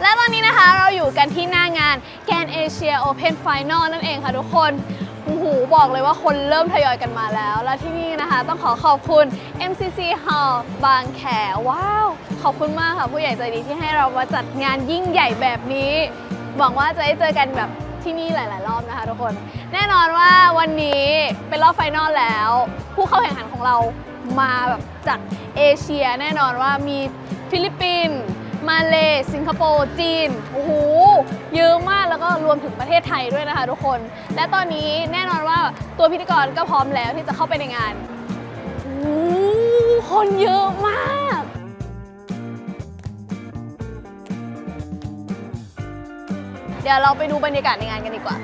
และตอนนี้นะคะเราอยู่กันที่หน้างานแกนเอเชียโอเพนไฟนอลนั่นเองค่ะทุกคนโอ้โหบอกเลยว่าคนเริ่มทยอยกันมาแล้ว และที่นี่นะคะต้องขอขอบคุณ MCC Hall บางแขว้าว ขอบคุณมากค่ะผู้ใหญ่ใจดีที่ให้เรามาจัดงานยิ่งใหญ่แบบนี้ หวังว่าจะได้เจอกันแบบที่นี่หลาย ๆ รอบนะคะทุกคน แน่นอนว่าวันนี้เป็นรอบไฟนอลแล้ว ผู้เข้าแข่งขันของเรามาแบบจากเอเชีย แน่นอนว่ามีฟิลิปปินส์ มาเลสิงคโปร์จีนโอ้โหเยอะมากแล้วก็รวมถึงประเทศไทยด้วยนะคะทุกคน และตอนนี้แน่นอนว่าตัวพิธีกรก็พร้อมแล้วที่จะเข้าไปในงานโอ้โหคนเยอะมากเดี๋ยวเราไปดูบรรยากาศในงานกันดีกว่า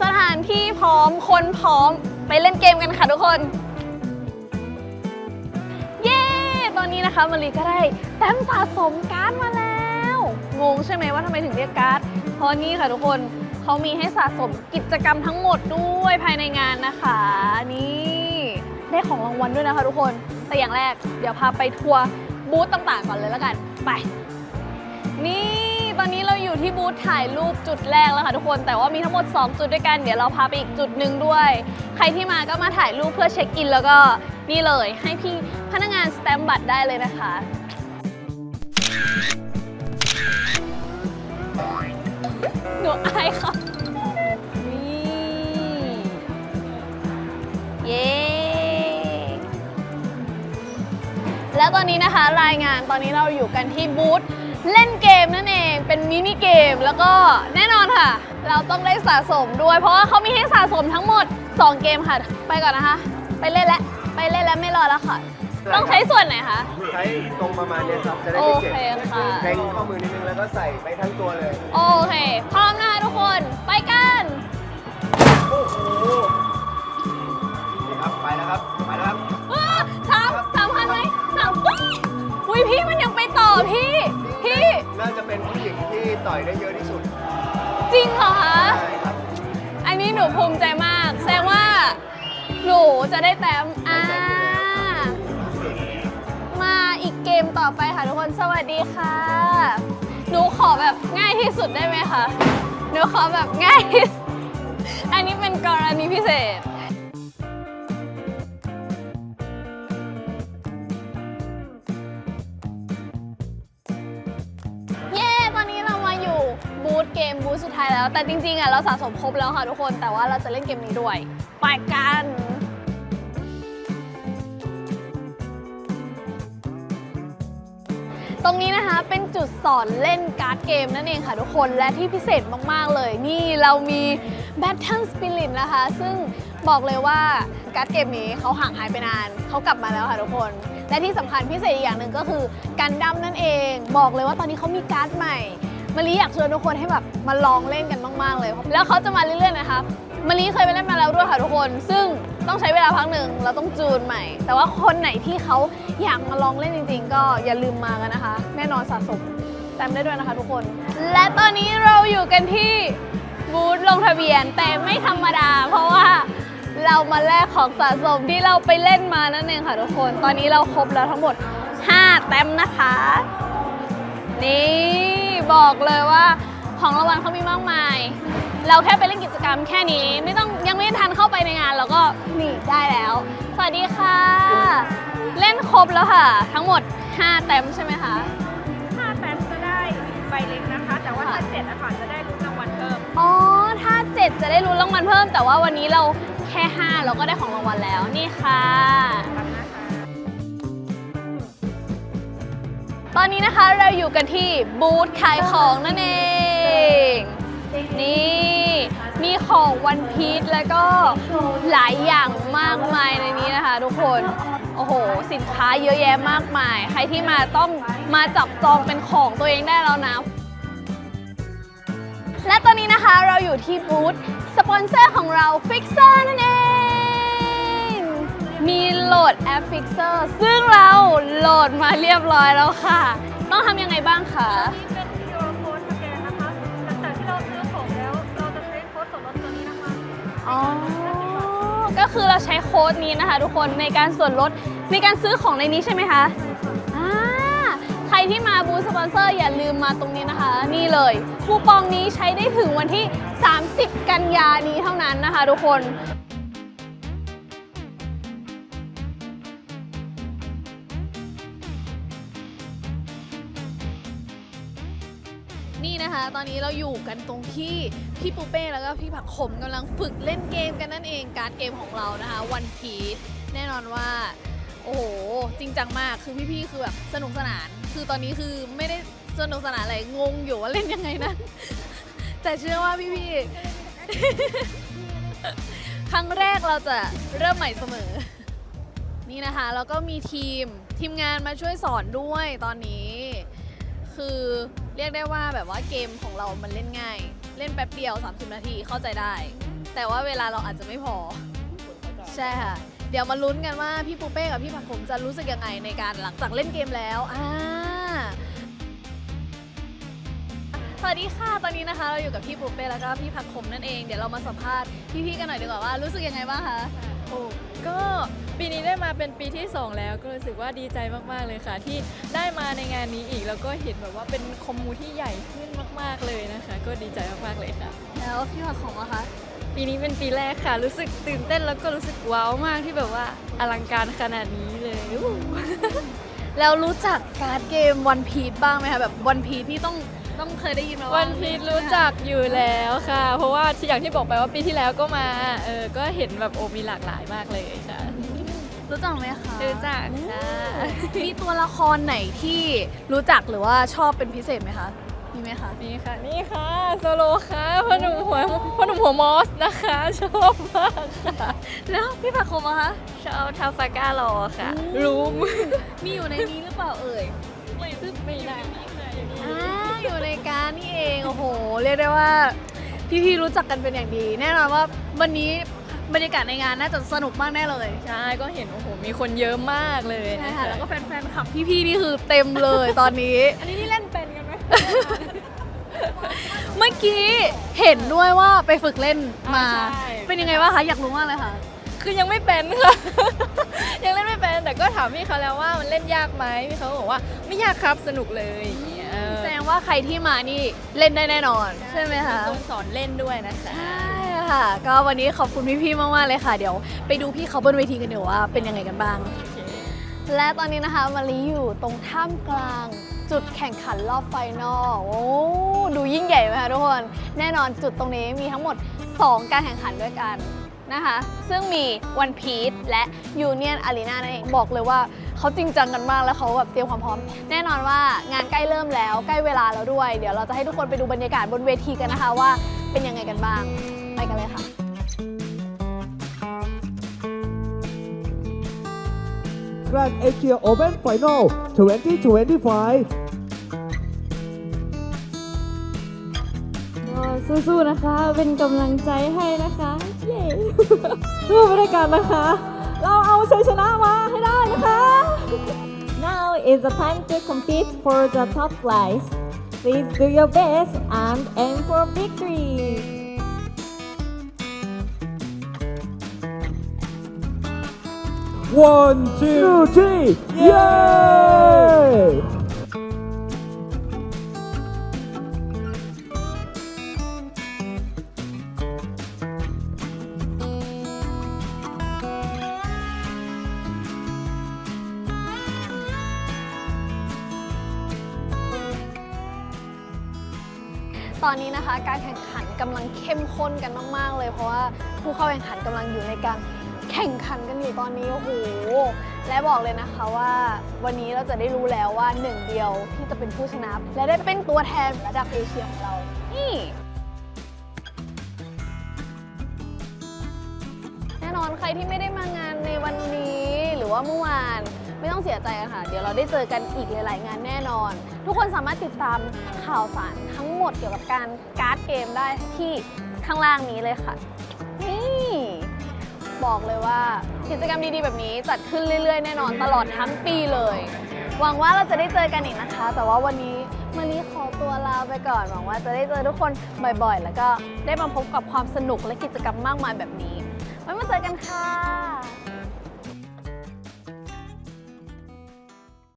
สถานที่พร้อมคนพร้อมไปเล่นเกมกันค่ะทุกคน อนนี้นะคะมารีก็ได้แต้มสะสมการ์ดมาแล้ว งงใช่ไหมว่าทำไมถึงเรียกการ์ด เพราะนี่ค่ะทุกคนเขามีให้สะสมกิจกรรมทั้งหมดด้วยภายในงานนะคะ นี่ได้ของรางวัลด้วยนะคะทุกคน แต่อย่างแรกเดี๋ยวพาไปทัวร์บูธต่างๆก่อนเลยแล้วกัน ไป นี่ตอนนี้เราอยู่ที่บูธถ่ายรูปจุดแรกแล้วค่ะทุกคน แต่ว่ามีทั้งหมด 2 จุดด้วยกัน เดี๋ยวเราพาไปอีกจุดหนึ่งด้วย ใครที่มาก็มาถ่ายรูปเพื่อเช็คอิน แล้วก็ นี่เลยให้พี่พนักงานสแตมป์บัตรได้เลยนะคะ หนูอายค่ะนี่เย้ แล้วตอนนี้นะคะรายงานตอนนี้เราอยู่กันที่บูธเล่นเกมนั่นเองเป็นมินิเกมแล้วก็แน่นอนค่ะ เราต้องได้สะสมด้วย เพราะว่าเขามีให้สะสมทั้งหมด 2 เกมค่ะ ไปก่อนนะคะ ไปเล่นแล้ว ไปเล่นแล้วไม่รอแล้วค่ะ ต้องใช้ส่วนไหนคะ ใช้ตรงประมาณเนี้ยครับ จะได้โอไม่เจ็บเคค่ะเกรงข้อมือนิดนึงแล้วก็ใส่ไปทั้งตัวเลย โอเค พร้อมนะคะทุกคน ไปกัน โอ้โหนี่ครับ ไปแล้วครับ ไปแล้วครับ ว้าสามสามพันไหมสามอุ๊ยอุ้ยพี่มันยังไปต่อพี่ พี่ น่าจะเป็นผู้หญิงที่ต่อยได้เยอะที่สุดจริงเหรอคะ ใช่ครับ อันนี้หนูภูมิใจมาก แสดงว่า หนูจะได้แต้ม ต่อไปค่ะทุกคน สวัสดีค่ะ หนูขอแบบง่ายที่สุดได้ไหมคะ หนูขอแบบง่ายที่สุดอันนี้เป็นกรณีพิเศษ เย้ ตอนนี้เรามาอยู่บูธเกมบูธสุดท้ายแล้ว แต่จริงๆอะเราสะสมครบแล้วค่ะทุกคน แต่ว่าเราจะเล่นเกมนี้ด้วย ไปกัน รงนี้นะคะเป็นจุดสอนเล่นการ์ดเกมนั่นเองค่ะทุกคนและที่พิเศษมาก ๆ เลย นี่เรามี Battle Spirit นะคะ ซึ่งบอกเลยว่าการ์ดเกมนี้เขาห่างหายไปนาน เขากลับมาแล้วค่ะทุกคน และที่สำคัญพิเศษอีกอย่างหนึ่งก็คือการดั้มนั่นเอง บอกเลยว่าตอนนี้เขามีการ์ดใหม่มารีอยากชวนทุกคนให้แบบมาลองเล่นกันมาก ๆ เลย แล้วเขาจะมาเรื่อยๆนะคะมารีเคยไปเล่นมาแล้วด้วยค่ะทุกคน ซึ่ง ต้องใช้เวลาพักหนึ่งเราต้องจูนใหม่ แต่ว่าคนไหนที่เขาอยากมาลองเล่นจริง ๆ ก็อย่าลืมมากันนะคะ แน่นอนสะสมแต้มได้ด้วยนะคะทุกคน และตอนนี้เราอยู่กันที่บูธลงทะเบียนแต่ไม่ธรรมดา เพราะว่าเรามาแลกของสะสมที่เราไปเล่นมานั่นเองค่ะทุกคน ตอนนี้เราครบแล้วทั้งหมด 5 แต้มนะคะ นี่บอกเลยว่าของรางวัลเขามีมากมาย เราแค่ไปเล่นกิจกรรมแค่นี้ ไม่ต้องยังไม่ทันเข้าไปในงานเราก็นี่ได้แล้ว สวัสดีค่ะ เล่นครบแล้วค่ะ ทั้งหมด 5 แต้มใช่ไหมคะถ้าแต้มจะได้ใบเล็กนะคะ แต่ว่าถ้าเจ็ดอะค่ะจะได้ลุ้นรางวัลเพิ่มอ๋อถ้า 7 จะได้รู้นรางวัลเพิ่ม แต่ว่าวันนี้เราแค่ 5 เราก็ได้ของรางวัลแล้วนี่ค่ะ รับนะคะตอนนี้นะคะเราอยู่กันที่บูธขายของนั่นเองนี่มี ของวันพีชแล้วก็หลายอย่างมากมายในนี้นะคะทุกคน โอ้โห สินค้าเยอะแยะมากมาย ใครที่มาต้องมาจับจองเป็นของตัวเองได้แล้วนะ และตอนนี้นะคะเราอยู่ที่บูธสปอนเซอร์ของเรา Fixer นั่นเอง มีโหลดแอป Fixer ซึ่งเราโหลดมาเรียบร้อยแล้วค่ะ ต้องทำยังไงบ้างคะ อ๋อ ก็คือเราใช้โค้ดนี้นะคะ ทุกคนในการส่วนลดในการซื้อของในนี้ใช่ไหมคะค่ะที่มาบูธสปอนเซอร์อย่าลืมมาตรงนี้นะคะ นี่เลยคูปองนี้ใช้ได้ถึงวันที่ 30 กันยานี้เท่านั้นนะคะ ทุกคน นี่นะคะ ตอนนี้เราอยู่กันตรงที่พี่ปูเป้แล้วก็พี่ผักขมกำลังฝึกเล่นเกมกันนั่นเองการดเกมของเรานะคะวันพีชแน่นอนว่า โอ้โห จริงจังมากคือพี่ๆคือแบบสนุกสนาน คือตอนนี้คือไม่ได้สนุกสนานอะไรงงอยู่ว่าเล่นยังไงนะแต่เชื่อว่าพี่ๆครั้งแรกเราจะเริ่มใหม่เสมอ นี่นะคะแล้วก็มีทีมทีมงานมาช่วยสอนด้วยตอนนี้ คือ เรียกได้ว่าแบบว่าเกมของเรามันเล่นง่าย เล่นแป๊บเดียว 30 นาทีเข้าใจได้ แต่ว่าเวลาเราอาจจะไม่พอ ใช่ค่ะ เดี๋ยวมาลุ้นกันว่าพี่ปูเป้กับพี่ผักผมจะรู้สึกยังไงในการหลังจากเล่นเกมแล้วอ่าสวัสดีค่ะ ตอนนี้นะคะเราอยู่กับพี่ปูเป้แล้วก็พี่ผักขมนั่นเอง เดี๋ยวเรามาสัมภาษณ์พี่ๆกันหน่อยดีกว่าว่ารู้สึกยังไงบ้างคะ โอ้ ก็ปีนี้ได้มาเป็นปีที่ 2 แล้วก็รู้สึกว่าดีใจมากๆเลยค่ะ ที่ได้มาในงานนี้อีก แล้วก็เห็นแบบว่าเป็นคอมมูที่ใหญ่ขึ้นมาก ๆเลยนะคะ ก็ดีใจมากๆเลยค่ะ แล้วพี่ผักขมอะคะปีนี้เป็นปีแรกค่ะ รู้สึกตื่นเต้นแล้วก็รู้สึกว้าวมากที่แบบว่าอลังการขนาดนี้เลยอู้ แล้วรู้จักการ์ดเกมวันพี e บ้างไหมคะแบบวันพี e นี่ต้อง ต้องเคยได้ยินมาวันพีชรู้จักอยู่แล้วค่ะ เพราะว่าที่อย่างที่บอกไปว่าปีที่แล้วก็มา เออ ก็เห็นแบบโอมีหลากหลายมากเลยค่ะ รู้จักไหมคะรู้จักค่ะ มีตัวละครไหนที่รู้จักหรือว่าชอบเป็นพิเศษไหมคะ มีไหมคะ นี่ค่ะ นี่ค่ะโซโลค่ะพ่อหนุ่มหัวพ่อหนุ่มหัวมอสนะคะ ชอบมากค่ะ แล้วพี่ผักคมอะคะ ชอบทาฟาก้ารอค่ะ รูม มีอยู่ในนี้หรือเปล่าเอ่ย ไม่ไม่ได้ค่ะอยู่นี่อ่า อยู่ในการดนี่เองโอ้โห เรียกได้ว่าพี่ๆรู้จักกันเป็นอย่างดี แน่นอนว่าวันนี้บรรยากาศในงานน่าจะสนุกมากแน่เลยใช่ก็เห็นโอ้โหมีคนเยอะมากเลยใช่นะค่ะคะแล้วก็แฟนๆขับพี่ๆนี่คือเต็มเลยตอนนี้ อันนี้นี่เล่นเป็นกันไหม เมื่อกี้เห็นด้วยว่าไปฝึกเล่นมาใช่ เป็นยังไงบ้างคะอยากรู้มากเลยค่ะ คือยังไม่เป็นค่ะ ยังเล่นไม่เป็นแต่ก็ถามพี่เขาแล้วว่ามันเล่นยากไหมพี่เขาบอกว่าไม่ยากครับสนุกเลยอย่างเงี้ยเออแสดง ว่าใครที่มานี่เล่นได้แน่นอน ใช่ไหมคะมีคนสอนเล่นด้วยนะคะ ใช่ค่ะ ก็วันนี้ขอบคุณพี่ๆมากๆเลยค่ะ เดี๋ยวไปดูพี่เขาบนเวทีกันเดี๋ยวว่าเป็นยังไงกันบ้าง และตอนนี้นะคะมาลีอยู่ตรงท่ามกลาง จุดแข่งขันรอบไฟนอลโอ้ดูยิ่งใหญ่ไหมคะทุกคน แน่นอนจุดตรงนี้มีทั้งหมด 2 การแข่งขันด้วยกันนะคะ ซึ่งมี One Piece และ Union Arena นั่นเองบอกเลยว่า เขาจริงจังกันมากแล้วเขาแบบเตรียมความพร้อม แน่นอนว่างานใกล้เริ่มแล้วใกล้เวลาแล้วด้วย เดี๋ยวเราจะให้ทุกคนไปดูบรรยากาศบนเวทีกันนะคะว่าเป็นยังไงกันบ้าง ไปกันเลยค่ะ Grand Asia Open Final 2025ก็สู้ๆ นะคะ เป็นกำลังใจให้นะคะ เย้สู้ไปด้วยกันนะคะ เราเอาชัยชนะมา is the time to compete for the top prize. Please do your best and aim for victory. One, two, three, yay! ตอนนี้นะคะการแข่งขันกำลังเข้มข้นกันมาก ๆ เลย เพราะว่าผู้เข้าแข่งขันกำลังอยู่ในการแข่งขันกันอยู่ตอนนี้โอ้โหและบอกเลยนะคะว่าวันนี้เราจะได้รู้แล้วว่าหนึ่งเดียวที่จะเป็นผู้ชนะ และได้เป็นตัวแทนระดับเอเชียของเรานี่แน่นอนใครที่ไม่ได้มางานในวันนี้หรือว่าเมื่อวาน ไม่ต้องเสียใจค่ะ เดี๋ยวเราได้เจอกันอีกหลาย ๆ งานแน่นอน ทุกคนสามารถติดตามข่าวสารทั้งหมดเกี่ยวกับการการ์ดเกมได้ที่ข้างล่างนี้เลยค่ะ นี่บอกเลยว่ากิจกรรมดี ๆ แบบนี้จัดขึ้นเรื่อย ๆ แน่นอนตลอดทั้งปีเลย หวังว่าเราจะได้เจอกันอีกนะคะ แต่ว่าวันนี้มารีขอตัวลาไปก่อนหวังว่าจะได้เจอทุกคนบ่อย ๆ แล้วก็ได้มาพบกับความสนุกและกิจกรรมมากมายแบบนี้ ไว้มาเจอกันค่ะ